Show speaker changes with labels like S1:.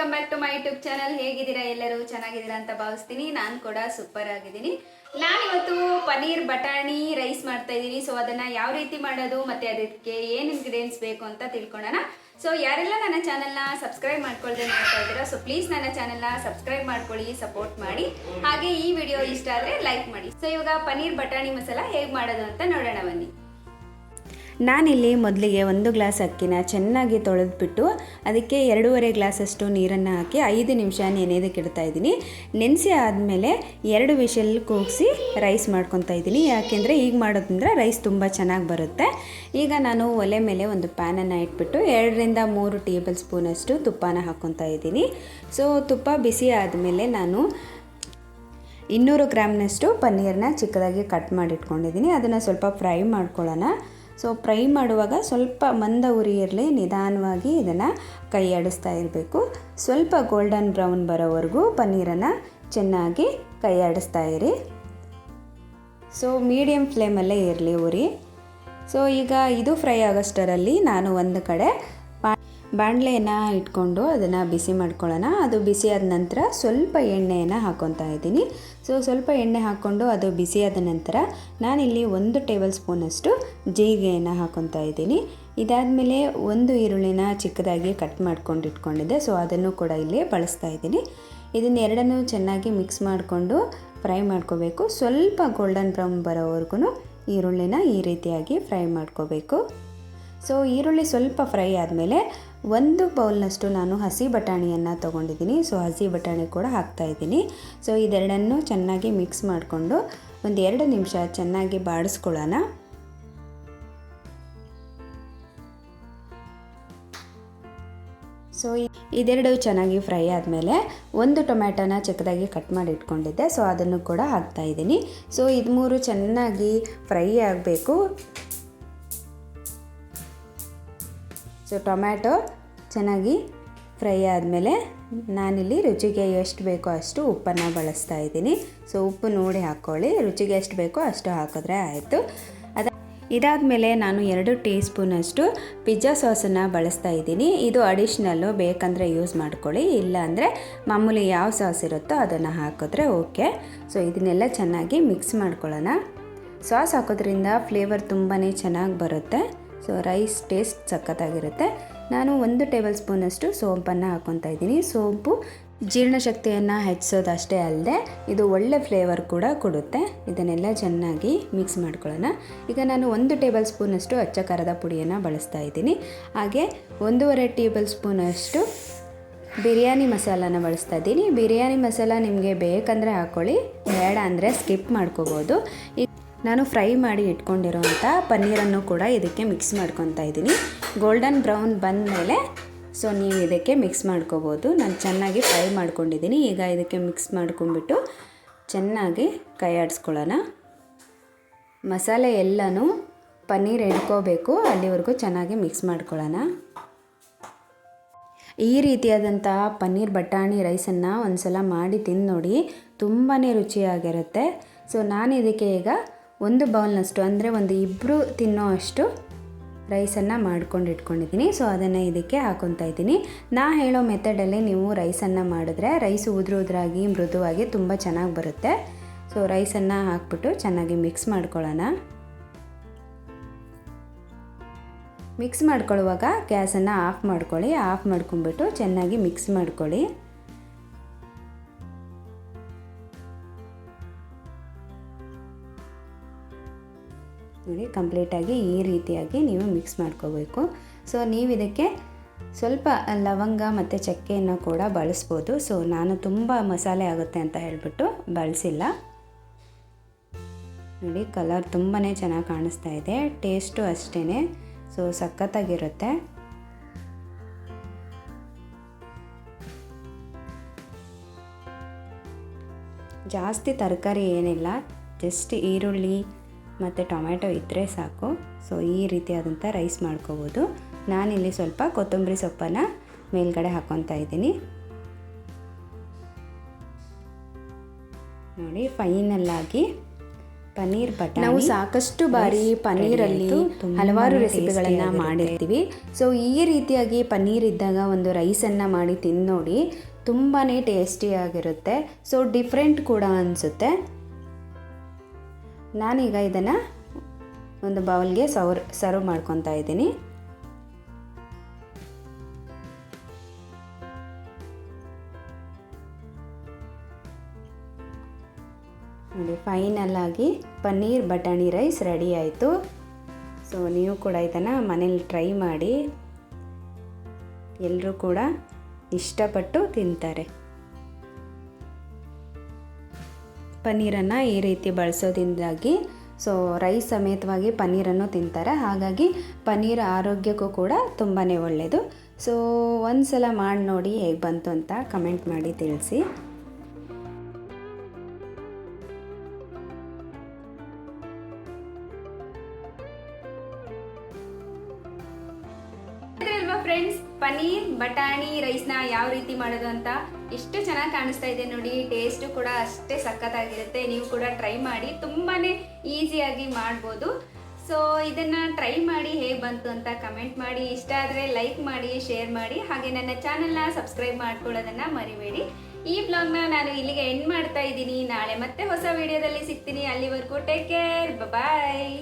S1: Welcome back to my YouTube channel ಹೇಗಿದ್ದೀರಾ ಎಲ್ಲರೂ? ಚೆನ್ನಾಗಿದ್ದೀರಾ ಅಂತ ಭಾವಿಸ್ತೀನಿ. ನಾನು ಕೂಡ ಸೂಪರ್ ಆಗಿದ್ದೀನಿ. ನಾನಿವತ್ತು ಪನ್ನೀರ್ ಬಟಾಣಿ ರೈಸ್ ಮಾಡ್ತಾ ಇದ್ದೀನಿ. ಸೊ ಅದನ್ನ ಯಾವ ರೀತಿ ಮಾಡೋದು ಮತ್ತೆ ಅದಕ್ಕೆ ಏನು ಇಂಗ್ರೀಡಿಯೆಂಟ್ಸ್ ಬೇಕು ಅಂತ ತಿಳ್ಕೊಳ್ಳೋಣ. ಸೊ ಯಾರೆಲ್ಲ ನನ್ನ ಚಾನಲ್ನ ಸಬ್ಸ್ಕ್ರೈಬ್ ಮಾಡ್ಕೊಳ್ದೆ ಮಾಡ್ತಾ ಇದ್ದೀರಾ ಸೊ ಪ್ಲೀಸ್ ನನ್ನ ಚಾನಲ್ನ ಸಬ್ಸ್ಕ್ರೈಬ್ ಮಾಡ್ಕೊಳ್ಳಿ ಸಪೋರ್ಟ್ ಮಾಡಿ. ಹಾಗೆ ಈ ವಿಡಿಯೋ ಇಷ್ಟ ಆದರೆ ಲೈಕ್ ಮಾಡಿ. ಸೊ ಇವಾಗ ಪನ್ನೀರ್ ಬಟಾಣಿ ಮಸಾಲ ಹೇಗೆ ಮಾಡೋದು ಅಂತ ನೋಡೋಣ ಬನ್ನಿ.
S2: ನಾನಿಲ್ಲಿ ಮೊದಲಿಗೆ ಒಂದು ಗ್ಲಾಸ್ ಅಕ್ಕಿನ ಚೆನ್ನಾಗಿ ತೊಳೆದ್ಬಿಟ್ಟು ಅದಕ್ಕೆ ಎರಡೂವರೆ ಗ್ಲಾಸಷ್ಟು ನೀರನ್ನು ಹಾಕಿ ಐದು ನಿಮಿಷ ನೆನೆಯೋದಕ್ಕೆ ಇಡ್ತಾ ಇದ್ದೀನಿ. ನೆನೆಸಿ ಆದಮೇಲೆ ಎರಡು ವಿಷಲ್ ಕೂಗಿಸಿ ರೈಸ್ ಮಾಡ್ಕೊತಾ ಇದ್ದೀನಿ. ಯಾಕೆಂದರೆ ಈಗ ಮಾಡೋದಂದ್ರೆ ರೈಸ್ ತುಂಬ ಚೆನ್ನಾಗಿ ಬರುತ್ತೆ. ಈಗ ನಾನು ಒಲೆ ಮೇಲೆ ಒಂದು ಪ್ಯಾನನ್ನು ಇಟ್ಬಿಟ್ಟು ಎರಡರಿಂದ ಮೂರು ಟೇಬಲ್ ಸ್ಪೂನಷ್ಟು ತುಪ್ಪನ ಹಾಕ್ಕೊತಾ ಇದ್ದೀನಿ. ಸೊ, ತುಪ್ಪ ಬಿಸಿ ಆದಮೇಲೆ ನಾನು ಇನ್ನೂರು ಗ್ರಾಮ್ನಷ್ಟು ಪನ್ನೀರನ್ನ ಚಿಕ್ಕದಾಗಿ ಕಟ್ ಮಾಡಿಟ್ಕೊಂಡಿದ್ದೀನಿ. ಅದನ್ನು ಸ್ವಲ್ಪ ಫ್ರೈ ಮಾಡ್ಕೊಳ್ಳೋಣ. ಸೊ ಫ್ರೈ ಮಾಡುವಾಗ ಸ್ವಲ್ಪ ಮಂದ ಉರಿ ಇರಲಿ, ನಿಧಾನವಾಗಿ ಇದನ್ನು ಕೈ ಆಡಿಸ್ತಾ ಇರಬೇಕು. ಸ್ವಲ್ಪ ಗೋಲ್ಡನ್ ಬ್ರೌನ್ ಬರೋವರೆಗೂ ಪನ್ನೀರನ್ನು ಚೆನ್ನಾಗಿ ಕೈ ಆಡಿಸ್ತಾ ಇರಿ. ಸೊ ಮೀಡಿಯಮ್ ಫ್ಲೇಮಲ್ಲೇ ಇರಲಿ ಉರಿ. ಸೊ ಈಗ ಇದು ಫ್ರೈ ಆಗೋಷ್ಟರಲ್ಲಿ ನಾನು ಒಂದು ಕಡೆ ಬಾಣಲೆಯನ್ನು ಇಟ್ಕೊಂಡು ಅದನ್ನು ಬಿಸಿ ಮಾಡ್ಕೊಳ್ಳೋಣ. ಅದು ಬಿಸಿ ಆದ ನಂತರ ಸ್ವಲ್ಪ ಎಣ್ಣೆಯನ್ನು ಹಾಕ್ಕೊತಾ ಇದ್ದೀನಿ. ಸೊ ಸ್ವಲ್ಪ ಎಣ್ಣೆ ಹಾಕ್ಕೊಂಡು ಅದು ಬಿಸಿಯಾದ ನಂತರ ನಾನಿಲ್ಲಿ ಒಂದು ಟೇಬಲ್ ಸ್ಪೂನಷ್ಟು ಜೀರಿಗೆಯನ್ನು ಹಾಕ್ಕೊತಾ ಇದ್ದೀನಿ. ಇದಾದಮೇಲೆ ಒಂದು ಈರುಳ್ಳಿನ ಚಿಕ್ಕದಾಗಿ ಕಟ್ ಮಾಡ್ಕೊಂಡು ಇಟ್ಕೊಂಡಿದ್ದೆ. ಸೊ ಅದನ್ನು ಕೂಡ ಇಲ್ಲಿ ಬಳಸ್ತಾ ಇದ್ದೀನಿ. ಇದನ್ನ ಎರಡನ್ನೂ ಚೆನ್ನಾಗಿ ಮಿಕ್ಸ್ ಮಾಡಿಕೊಂಡು ಫ್ರೈ ಮಾಡ್ಕೋಬೇಕು. ಸ್ವಲ್ಪ ಗೋಲ್ಡನ್ ಬ್ರೌನ್ ಬರೋವರೆಗೂ ಈರುಳ್ಳಿನ ಈ ರೀತಿಯಾಗಿ ಫ್ರೈ ಮಾಡ್ಕೋಬೇಕು. ಸೊ ಈರುಳ್ಳಿ ಸ್ವಲ್ಪ ಫ್ರೈ ಆದಮೇಲೆ ಒಂದು ಬೌಲ್ನಷ್ಟು ನಾನು ಹಸಿ ಬಟಾಣಿಯನ್ನು ತೊಗೊಂಡಿದ್ದೀನಿ. ಸೊ ಹಸಿ ಬಟಾಣಿ ಕೂಡ ಹಾಕ್ತಾ ಇದ್ದೀನಿ. ಸೊ ಇದೆರಡನ್ನು ಚೆನ್ನಾಗಿ ಮಿಕ್ಸ್ ಮಾಡಿಕೊಂಡು ಒಂದು ಎರಡು ನಿಮಿಷ ಚೆನ್ನಾಗಿ ಬಾಡಿಸ್ಕೊಳ್ಳೋಣ. ಸೊ ಇದೆರಡು ಚೆನ್ನಾಗಿ ಫ್ರೈ ಆದಮೇಲೆ ಒಂದು ಟೊಮ್ಯಾಟೋನ ಚಿಕ್ಕದಾಗಿ ಕಟ್ ಮಾಡಿ ಇಟ್ಕೊಂಡಿದ್ದೆ. ಸೊ ಅದನ್ನು ಕೂಡ ಹಾಕ್ತಾ ಇದ್ದೀನಿ. ಸೊ ಇದು ಮೂರು ಚೆನ್ನಾಗಿ ಫ್ರೈ ಆಗಬೇಕು. ಸೊ ಟೊಮ್ಯಾಟೊ ಚೆನ್ನಾಗಿ ಫ್ರೈ ಆದಮೇಲೆ ನಾನಿಲ್ಲಿ ರುಚಿಗೆ ಎಷ್ಟು ಬೇಕೋ ಅಷ್ಟು ಉಪ್ಪನ್ನು ಬಳಸ್ತಾ ಇದ್ದೀನಿ. ಸೊ ಉಪ್ಪು ನೋಡಿ ಹಾಕ್ಕೊಳ್ಳಿ, ರುಚಿಗೆ ಎಷ್ಟು ಬೇಕೋ ಅಷ್ಟು ಹಾಕಿದ್ರೆ ಆಯಿತು. ಅದ ಇದಾದಮೇಲೆ ನಾನು ಎರಡು ಟೀ ಸ್ಪೂನಷ್ಟು ಪಿಜ್ಜಾ ಸಾಸನ್ನು ಬಳಸ್ತಾ ಇದ್ದೀನಿ. ಇದು ಅಡಿಷ್ನಲ್ಲು ಬೇಕಂದರೆ ಯೂಸ್ ಮಾಡ್ಕೊಳ್ಳಿ ಇಲ್ಲ ಅಂದರೆ ಮಾಮೂಲಿ ಯಾವ ಸಾಸ್ ಇರುತ್ತೋ ಅದನ್ನು ಹಾಕಿದ್ರೆ ಓಕೆ. ಸೊ ಇದನ್ನೆಲ್ಲ ಚೆನ್ನಾಗಿ ಮಿಕ್ಸ್ ಮಾಡ್ಕೊಳ್ಳೋಣ. ಸಾಸ್ ಹಾಕೋದ್ರಿಂದ ಫ್ಲೇವರ್ ತುಂಬಾ ಚೆನ್ನಾಗಿ ಬರುತ್ತೆ. ಸೊ ರೈಸ್ ಟೇಸ್ಟ್ ಸಖತ್ತಾಗಿರುತ್ತೆ. ನಾನು ಒಂದು ಟೇಬಲ್ ಸ್ಪೂನಷ್ಟು ಸೋಂಪನ್ನು ಹಾಕ್ಕೊತಾ ಇದ್ದೀನಿ. ಸೋಂಪು ಜೀರ್ಣಶಕ್ತಿಯನ್ನು ಹೆಚ್ಚಿಸೋದಷ್ಟೇ ಅಲ್ಲದೆ ಇದು ಒಳ್ಳೆ ಫ್ಲೇವರ್ ಕೂಡ ಕೊಡುತ್ತೆ. ಇದನ್ನೆಲ್ಲ ಚೆನ್ನಾಗಿ ಮಿಕ್ಸ್ ಮಾಡ್ಕೊಳ್ಳೋಣ. ಈಗ ನಾನು ಒಂದು ಟೇಬಲ್ ಸ್ಪೂನಷ್ಟು ಅಚ್ಚ ಖಾರದ ಪುಡಿಯನ್ನು ಬಳಸ್ತಾ ಇದ್ದೀನಿ. ಹಾಗೆ ಒಂದೂವರೆ ಟೇಬಲ್ ಸ್ಪೂನಷ್ಟು ಬಿರಿಯಾನಿ ಮಸಾಲಾನ ಬಳಸ್ತಾ ಇದ್ದೀನಿ. ಬಿರಿಯಾನಿ ಮಸಾಲ ನಿಮಗೆ ಬೇಕಂದರೆ ಹಾಕ್ಕೊಳ್ಳಿ ಬೇಡ ಅಂದರೆ ಸ್ಕಿಪ್ ಮಾಡ್ಕೋಬೋದು. ನಾನು ಫ್ರೈ ಮಾಡಿ ಇಟ್ಕೊಂಡಿರೋವಂಥ ಪನ್ನೀರನ್ನು ಕೂಡ ಇದಕ್ಕೆ ಮಿಕ್ಸ್ ಮಾಡ್ಕೊತಾ ಇದ್ದೀನಿ. ಗೋಲ್ಡನ್ ಬ್ರೌನ್ ಬಂದ ಮೇಲೆ ಸೊ ನೀವು ಇದಕ್ಕೆ ಮಿಕ್ಸ್ ಮಾಡ್ಕೋಬೋದು. ನಾನು ಚೆನ್ನಾಗಿ ಫ್ರೈ ಮಾಡ್ಕೊಂಡಿದ್ದೀನಿ. ಈಗ ಇದಕ್ಕೆ ಮಿಕ್ಸ್ ಮಾಡ್ಕೊಂಡ್ಬಿಟ್ಟು ಚೆನ್ನಾಗಿ ಕೈ ಆಡಿಸ್ಕೊಳ್ಳೋಣ. ಮಸಾಲೆ ಎಲ್ಲನೂ ಪನ್ನೀರ್ ಎಡ್ಕೋಬೇಕು ಅಲ್ಲಿವರೆಗೂ ಚೆನ್ನಾಗಿ ಮಿಕ್ಸ್ ಮಾಡ್ಕೊಳ್ಳೋಣ. ಈ ರೀತಿಯಾದಂತಹ ಪನ್ನೀರ್ ಬಟಾಣಿ ರೈಸನ್ನು ಒಂದು ಸಲ ಮಾಡಿ ತಿಂದು ನೋಡಿ ತುಂಬಾ ರುಚಿಯಾಗಿರುತ್ತೆ. ಸೊ ನಾನು ಇದಕ್ಕೆ ಈಗ ಒಂದು ಬೌಲ್ನಷ್ಟು, ಅಂದರೆ ಒಂದು ಇಬ್ಬರು ತಿನ್ನೋ ಅಷ್ಟು ರೈಸನ್ನು ಮಾಡ್ಕೊಂಡು ಇಟ್ಕೊಂಡಿದ್ದೀನಿ ಸೊ ಅದನ್ನು ಇದಕ್ಕೆ ಹಾಕೊತಾ ಇದ್ದೀನಿ. ನಾ ಹೇಳೋ ಮೆಥಡಲ್ಲಿ ನೀವು ರೈಸನ್ನು ಮಾಡಿದ್ರೆ ರೈಸ್ ಉದುರು ಉದುರಾಗಿ, ಮೃದುವಾಗಿ ತುಂಬ ಚೆನ್ನಾಗಿ ಬರುತ್ತೆ. ಸೊ ರೈಸನ್ನು ಹಾಕ್ಬಿಟ್ಟು ಚೆನ್ನಾಗಿ ಮಿಕ್ಸ್ ಮಾಡ್ಕೊಳ್ಳೋಣ. ಮಿಕ್ಸ್ ಮಾಡ್ಕೊಳ್ಳುವಾಗ ಗ್ಯಾಸನ್ನು ಆಫ್ ಮಾಡ್ಕೊಳ್ಳಿ. ಆಫ್ ಮಾಡ್ಕೊಂಬಿಟ್ಟು ಚೆನ್ನಾಗಿ ಮಿಕ್ಸ್ ಮಾಡ್ಕೊಳ್ಳಿ. ನೋಡಿ ಕಂಪ್ಲೀಟಾಗಿ ಈ ರೀತಿಯಾಗಿ ನೀವು ಮಿಕ್ಸ್ ಮಾಡ್ಕೋಬೇಕು. ಸೊ ನೀವು ಇದಕ್ಕೆ ಸ್ವಲ್ಪ ಲವಂಗ ಮತ್ತು ಚಕ್ಕೆಯನ್ನು ಕೂಡ ಬಳಸ್ಬೋದು. ಸೊ ನಾನು ತುಂಬ ಮಸಾಲೆ ಆಗುತ್ತೆ ಅಂತ ಹೇಳಿಬಿಟ್ಟು ಬಳಸಿಲ್ಲ. ನೋಡಿ ಕಲರ್ ತುಂಬಾ ಚೆನ್ನಾಗಿ ಕಾಣಿಸ್ತಾ ಇದೆ. ಟೇಸ್ಟು ಅಷ್ಟೇ ಸೊ ಸಖತ್ತಾಗಿರುತ್ತೆ. ಜಾಸ್ತಿ ತರಕಾರಿ ಏನಿಲ್ಲ, ಜಸ್ಟ್ ಈರುಳ್ಳಿ ಮತ್ತು ಟೊಮ್ಯಾಟೊ ಇದ್ದರೆ ಸಾಕು. ಸೊ ಈ ರೀತಿಯಾದಂಥ ರೈಸ್ ಮಾಡ್ಕೋಬೋದು. ನಾನಿಲ್ಲಿ ಸ್ವಲ್ಪ ಕೊತ್ತಂಬರಿ ಸೊಪ್ಪನ್ನು ಮೇಲ್ಗಡೆ ಹಾಕ್ಕೊತಾ ಇದ್ದೀನಿ. ನೋಡಿ ಫೈನಲ್ಲಾಗಿ ಪನ್ನೀರ್ ಬಟ್ ನಾವು ಸಾಕಷ್ಟು ಬಾರಿ ಪನ್ನೀರಲ್ಲಿ ಹಲವಾರು ರೆಸಿಪಿಗಳನ್ನು ಮಾಡಿರ್ತೀವಿ. ಸೊ ಈ ರೀತಿಯಾಗಿ ಪನ್ನೀರ್ ಇದ್ದಾಗ ಒಂದು ರೈಸನ್ನು ಮಾಡಿ ತಿಂದು ನೋಡಿ ತುಂಬಾ ಟೇಸ್ಟಿಯಾಗಿರುತ್ತೆ ಸೊ ಡಿಫ್ರೆಂಟ್ ಕೂಡ ಅನಿಸುತ್ತೆ. ನಾನೀಗ ಇದನ್ನು ಒಂದು ಬೌಲ್ಗೆ ಸೌರ್, ಸರ್ವ್ ಮಾಡ್ಕೊತಾ ಇದ್ದೀನಿ. ನೋಡಿ ಫೈನಲ್ ಆಗಿ ಪನ್ನೀರ್ ಬಟಾಣಿ ರೈಸ್ ರೆಡಿ ಆಯಿತು. ಸೊ ನೀವು ಕೂಡ ಇದನ್ನು ಮನೇಲಿ ಟ್ರೈ ಮಾಡಿ. ಎಲ್ಲರೂ ಕೂಡ ಇಷ್ಟಪಟ್ಟು ತಿಂತಾರೆ. ಪನ್ನೀರನ್ನು ಈ ರೀತಿ ಬಳಸೋದ್ರಿಂದಾಗಿ ಸೊ ರೈಸ್ ಸಮೇತವಾಗಿ ಪನ್ನೀರನ್ನು ತಿಂತಾರೆ. ಹಾಗಾಗಿ ಪನ್ನೀರ್ ಆರೋಗ್ಯಕ್ಕೂ ಕೂಡ ತುಂಬಾ ಒಳ್ಳೆಯದು ಸೊ ಒಂದು ಸಲ ಮಾಡಿ ನೋಡಿ ಹೇಗೆ ಬಂತು ಅಂತ ಕಮೆಂಟ್ ಮಾಡಿ ತಿಳಿಸಿ.
S1: ಫ್ರೆಂಡ್ಸ್ ಪನ್ನೀರ್, ಬಟಾಣಿ, ರೈಸ್ನ ಯಾವ ರೀತಿ ಮಾಡೋದು ಅಂತ ಎಷ್ಟು ಚೆನ್ನಾಗಿ ಕಾಣಿಸ್ತಾ ಇದೆ ನೋಡಿ. ಟೇಸ್ಟು ಕೂಡ ಅಷ್ಟೇ ಸಖತ್ತಾಗಿರುತ್ತೆ. ನೀವು ಕೂಡ ಟ್ರೈ ಮಾಡಿ ತುಂಬಾನೇ ಈಸಿಯಾಗಿ ಮಾಡ್ಬೋದು. ಸೊ ಇದನ್ನ ಟ್ರೈ ಮಾಡಿ ಹೇಗೆ ಬಂತು ಅಂತ ಕಮೆಂಟ್ ಮಾಡಿ. ಇಷ್ಟ ಆದರೆ ಲೈಕ್ ಮಾಡಿ ಶೇರ್ ಮಾಡಿ. ಹಾಗೆ ನನ್ನ ಚಾನೆಲ್ನ ಸಬ್ಸ್ಕ್ರೈಬ್ ಮಾಡ್ಕೊಳ್ಳೋದನ್ನ ಮರಿಬೇಡಿ. ಈ ಬ್ಲಾಗ್ನ ನಾನು ಇಲ್ಲಿಗೆ ಎಂಡ್ ಮಾಡ್ತಾ ಇದ್ದೀನಿ. ನಾಳೆ ಮತ್ತೆ ಹೊಸ ವಿಡಿಯೋದಲ್ಲಿ ಸಿಗ್ತೀನಿ. ಅಲ್ಲಿವರೆಗೂ ಟೇಕ್ ಕೇರ್ ಬಾಯ್